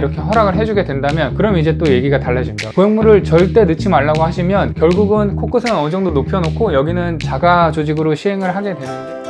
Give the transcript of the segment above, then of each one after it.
이렇게 허락을 해주게 된다면 그럼 이제 또 얘기가 달라집니다. 보형물을 절대 넣지 말라고 하시면 결국은 코끝은 어느 정도 높여놓고 여기는 자가 조직으로 시행을 하게 되는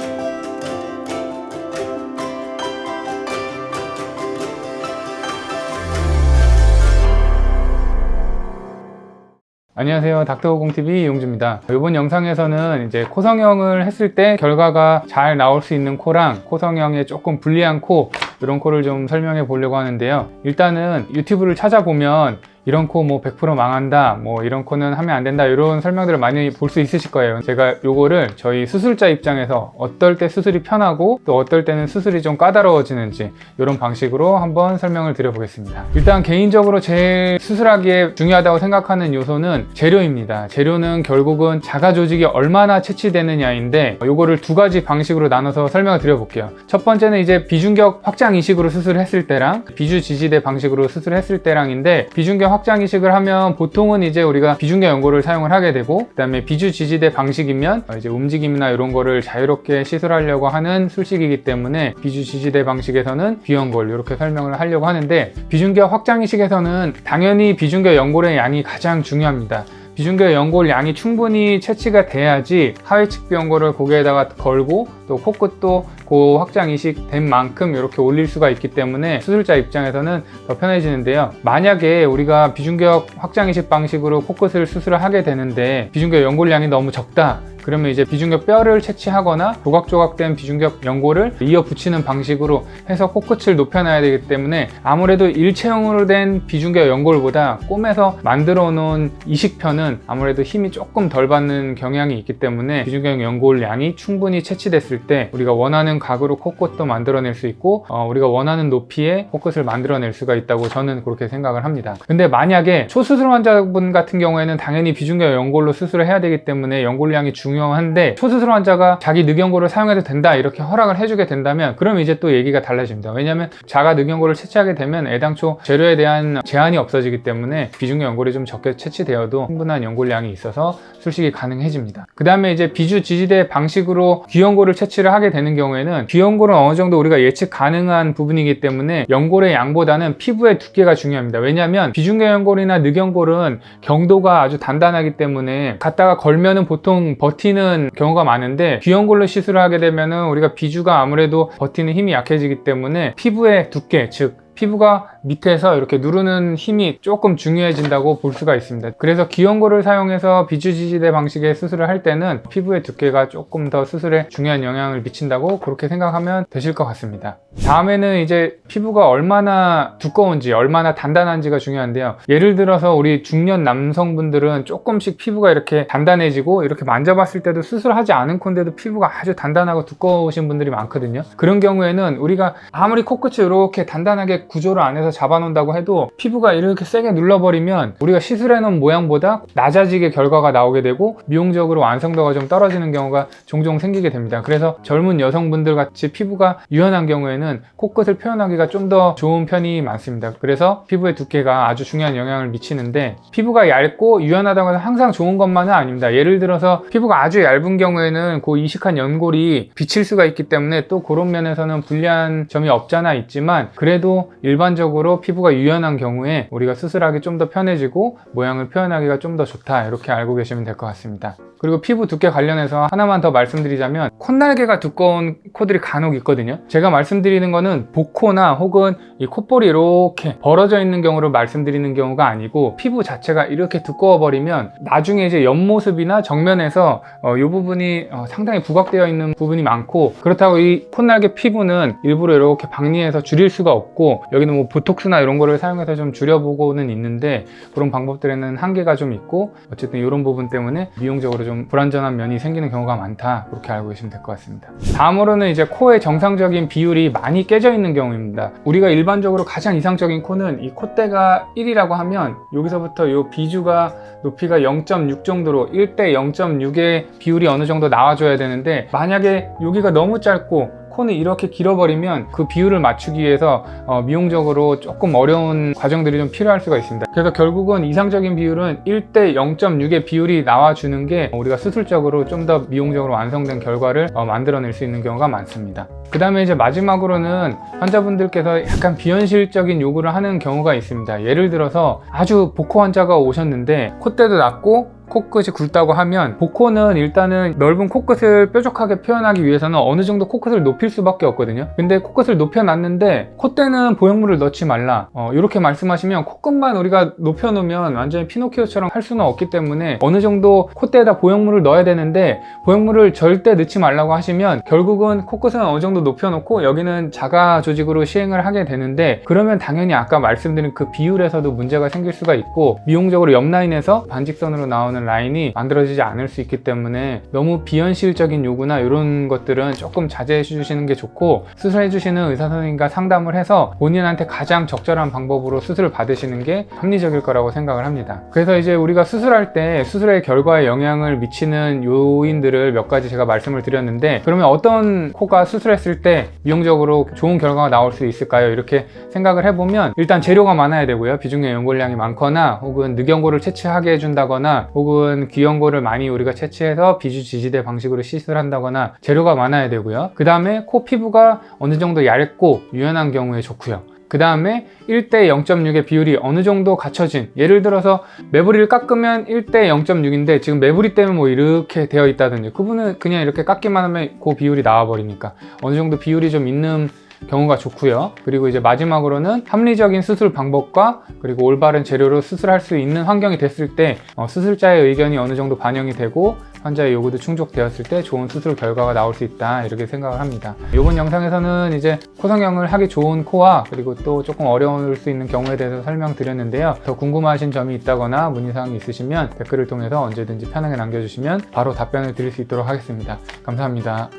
안녕하세요. 닥터공TV 이용주입니다. 이번 영상에서는 이제 코 성형을 했을 때 결과가 잘 나올 수 있는 코랑 코 성형에 조금 불리한 코 이런 코를 좀 설명해 보려고 하는데요. 일단은 유튜브를 찾아보면 이런 코 뭐 100% 망한다, 뭐 이런 코는 하면 안 된다, 이런 설명들을 많이 볼 수 있으실 거예요. 제가 요거를 저희 수술자 입장에서 어떨 때 수술이 편하고 또 어떨 때는 수술이 좀 까다로워지는지 이런 방식으로 한번 설명을 드려보겠습니다. 일단 개인적으로 제일 수술하기에 중요하다고 생각하는 요소는 재료입니다. 재료는 결국은 자가 조직이 얼마나 채취되느냐인데 요거를 두 가지 방식으로 나눠서 설명을 드려볼게요. 첫 번째는 이제 비중격 확장 이식으로 수술을 했을 때랑 비주 지지대 방식으로 수술을 했을 때랑인데 비중격 확장 이식을 하면 보통은 이제 우리가 비중격 연고를 사용을 하게 되고 그다음에 비주 지지대 방식이면 이제 움직임이나 이런 거를 자유롭게 시술하려고 하는 술식이기 때문에 비주 지지대 방식에서는 비연골 이렇게 설명을 하려고 하는데 비중격 확장 이식에서는 당연히 비중격 연골의 양이 가장 중요합니다. 비중격 연골 양이 충분히 채취가 돼야지 하위측 비 연골을 고개에다가 걸고 또 코끝도 그 확장 이식 된 만큼 이렇게 올릴 수가 있기 때문에 수술자 입장에서는 더 편해지는데요. 만약에 우리가 비중격 확장 이식 방식으로 코끝을 수술을 하게 되는데 비중격 연골량이 너무 적다. 그러면 이제 비중격 뼈를 채취하거나 조각조각된 비중격 연골을 이어 붙이는 방식으로 해서 코끝을 높여놔야 되기 때문에 아무래도 일체형으로 된 비중격 연골보다 꿈에서 만들어 놓은 이식편은 아무래도 힘이 조금 덜 받는 경향이 있기 때문에 비중격 연골 양이 충분히 채취됐을 때 우리가 원하는 각으로 코끝도 만들어낼 수 있고 어, 우리가 원하는 높이의 코끝을 만들어낼 수가 있다고 저는 그렇게 생각을 합니다. 근데 만약에 초수술 환자분 같은 경우에는 당연히 비중격 연골로 수술을 해야 되기 때문에 연골량이 중요한데 초수술 환자가 자기 늑연골을 사용해도 된다 이렇게 허락을 해주게 된다면 그럼 이제 또 얘기가 달라집니다. 왜냐하면 자가 늑연골을 채취하게 되면 애당초 재료에 대한 제한이 없어지기 때문에 비중격 연골이 좀 적게 채취되어도 충분한 연골량이 있어서 술식이 가능해집니다. 그 다음에 이제 비주 지지대 방식으로 귀연골을 채취 를 하게 되는 경우에는 귀연골은 어느 정도 우리가 예측 가능한 부분이기 때문에 연골의 양보다는 피부의 두께가 중요합니다. 왜냐하면 비중격 연골이나 늑연골은 경도가 아주 단단하기 때문에 갖다가 걸면은 보통 버티는 경우가 많은데 귀연골로 시술을 하게 되면은 우리가 비주가 아무래도 버티는 힘이 약해지기 때문에 피부의 두께 즉 피부가 밑에서 이렇게 누르는 힘이 조금 중요해진다고 볼 수가 있습니다. 그래서 기연골을 사용해서 비주지지대 방식의 수술을 할 때는 피부의 두께가 조금 더 수술에 중요한 영향을 미친다고 그렇게 생각하면 되실 것 같습니다. 다음에는 이제 피부가 얼마나 두꺼운지, 얼마나 단단한지가 중요한데요. 예를 들어서 우리 중년 남성분들은 조금씩 피부가 이렇게 단단해지고 이렇게 만져봤을 때도 수술하지 않은 콘데도 피부가 아주 단단하고 두꺼우신 분들이 많거든요. 그런 경우에는 우리가 아무리 코끝을 이렇게 단단하게 구조를 안에서 잡아놓는다고 해도 피부가 이렇게 세게 눌러버리면 우리가 시술해놓은 모양보다 낮아지게 결과가 나오게 되고 미용적으로 완성도가 좀 떨어지는 경우가 종종 생기게 됩니다. 그래서 젊은 여성분들 같이 피부가 유연한 경우에는 코끝을 표현하기가 좀 더 좋은 편이 많습니다. 그래서 피부의 두께가 아주 중요한 영향을 미치는데 피부가 얇고 유연하다고 해서 항상 좋은 것만은 아닙니다. 예를 들어서 피부가 아주 얇은 경우에는 그 이식한 연골이 비칠 수가 있기 때문에 또 그런 면에서는 불리한 점이 없잖아 있지만 그래도 일반적으로 피부가 유연한 경우에 우리가 수술하기 좀 더 편해지고 모양을 표현하기가 좀 더 좋다 이렇게 알고 계시면 될 것 같습니다. 그리고 피부 두께 관련해서 하나만 더 말씀드리자면 콧날개가 두꺼운 코들이 간혹 있거든요. 제가 말씀드리는 거는 복코나 혹은 이 콧볼이 이렇게 벌어져 있는 경우를 말씀드리는 경우가 아니고 피부 자체가 이렇게 두꺼워 버리면 나중에 이제 옆모습이나 정면에서 어, 이 부분이 어, 상당히 부각되어 있는 부분이 많고 그렇다고 이 콧날개 피부는 일부러 이렇게 박리해서 줄일 수가 없고 여기는 뭐 보톡스나 이런 거를 사용해서 좀 줄여보고는 있는데 그런 방법들에는 한계가 좀 있고 어쨌든 이런 부분 때문에 미용적으로 좀 불안전한 면이 생기는 경우가 많다. 그렇게 알고 계시면 될 것 같습니다. 다음으로는 이제 코의 정상적인 비율이 많이 깨져 있는 경우입니다. 우리가 일반적으로 가장 이상적인 코는 이 콧대가 1이라고 하면 여기서부터 이 비주가 높이가 0.6 정도로 1대 0.6의 비율이 어느 정도 나와줘야 되는데 만약에 여기가 너무 짧고 코는 이렇게 길어버리면 그 비율을 맞추기 위해서 어, 미용적으로 조금 어려운 과정들이 좀 필요할 수가 있습니다. 그래서 결국은 이상적인 비율은 1대 0.6의 비율이 나와주는 게 우리가 수술적으로 좀 더 미용적으로 완성된 결과를 어, 만들어낼 수 있는 경우가 많습니다. 그 다음에 이제 마지막으로는 환자분들께서 약간 비현실적인 요구를 하는 경우가 있습니다. 예를 들어서 아주 복코 환자가 오셨는데 콧대도 낮고 코끝이 굵다고 하면 복코는 일단은 넓은 코끝을 뾰족하게 표현하기 위해서는 어느 정도 코끝을 높일 수밖에 없거든요. 근데 코끝을 높여놨는데 콧대는 보형물을 넣지 말라. 어, 이렇게 말씀하시면 코끝만 우리가 높여놓으면 완전히 피노키오처럼 할 수는 없기 때문에 어느 정도 콧대에다 보형물을 넣어야 되는데 보형물을 절대 넣지 말라고 하시면 결국은 코끝은 어느 정도 높여놓고 여기는 자가 조직으로 시행을 하게 되는데 그러면 당연히 아까 말씀드린 그 비율에서도 문제가 생길 수가 있고 미용적으로 옆 라인에서 반직선으로 나오는 라인이 만들어지지 않을 수 있기 때문에 너무 비현실적인 요구나 이런 것들은 조금 자제해 주시는 게 좋고 수술해 주시는 의사 선생님과 상담을 해서 본인한테 가장 적절한 방법으로 수술을 받으시는 게 합리적일 거라고 생각을 합니다. 그래서 이제 우리가 수술할 때 수술의 결과에 영향을 미치는 요인들을 몇 가지 제가 말씀을 드렸는데 그러면 어떤 코가 수술했을 때 미용적으로 좋은 결과가 나올 수 있을까요? 이렇게 생각을 해보면 일단 재료가 많아야 되고요. 비중의 연골량이 많거나 혹은 늑연골을 채취하게 해준다거나 혹은 귀연골을 많이 우리가 채취해서 비주 지지대 방식으로 시술한다거나 재료가 많아야 되고요. 그 다음에 코 피부가 어느 정도 얇고 유연한 경우에 좋고요. 그 다음에 1대 0.6의 비율이 어느 정도 갖춰진 예를 들어서 매부리를 깎으면 1대 0.6인데 지금 매부리 때문에 뭐 이렇게 되어 있다든지 그분은 그냥 이렇게 깎기만 하면 그 비율이 나와버리니까 어느 정도 비율이 좀 있는 경우가 좋고요. 그리고 이제 마지막으로는 합리적인 수술 방법과 그리고 올바른 재료로 수술할 수 있는 환경이 됐을 때 어, 수술자의 의견이 어느 정도 반영이 되고 환자의 요구도 충족되었을 때 좋은 수술 결과가 나올 수 있다 이렇게 생각을 합니다. 이번 영상에서는 이제 코 성형을 하기 좋은 코와 그리고 또 조금 어려울 수 있는 경우에 대해서 설명드렸는데요. 더 궁금하신 점이 있다거나 문의사항이 있으시면 댓글을 통해서 언제든지 편하게 남겨주시면 바로 답변을 드릴 수 있도록 하겠습니다. 감사합니다.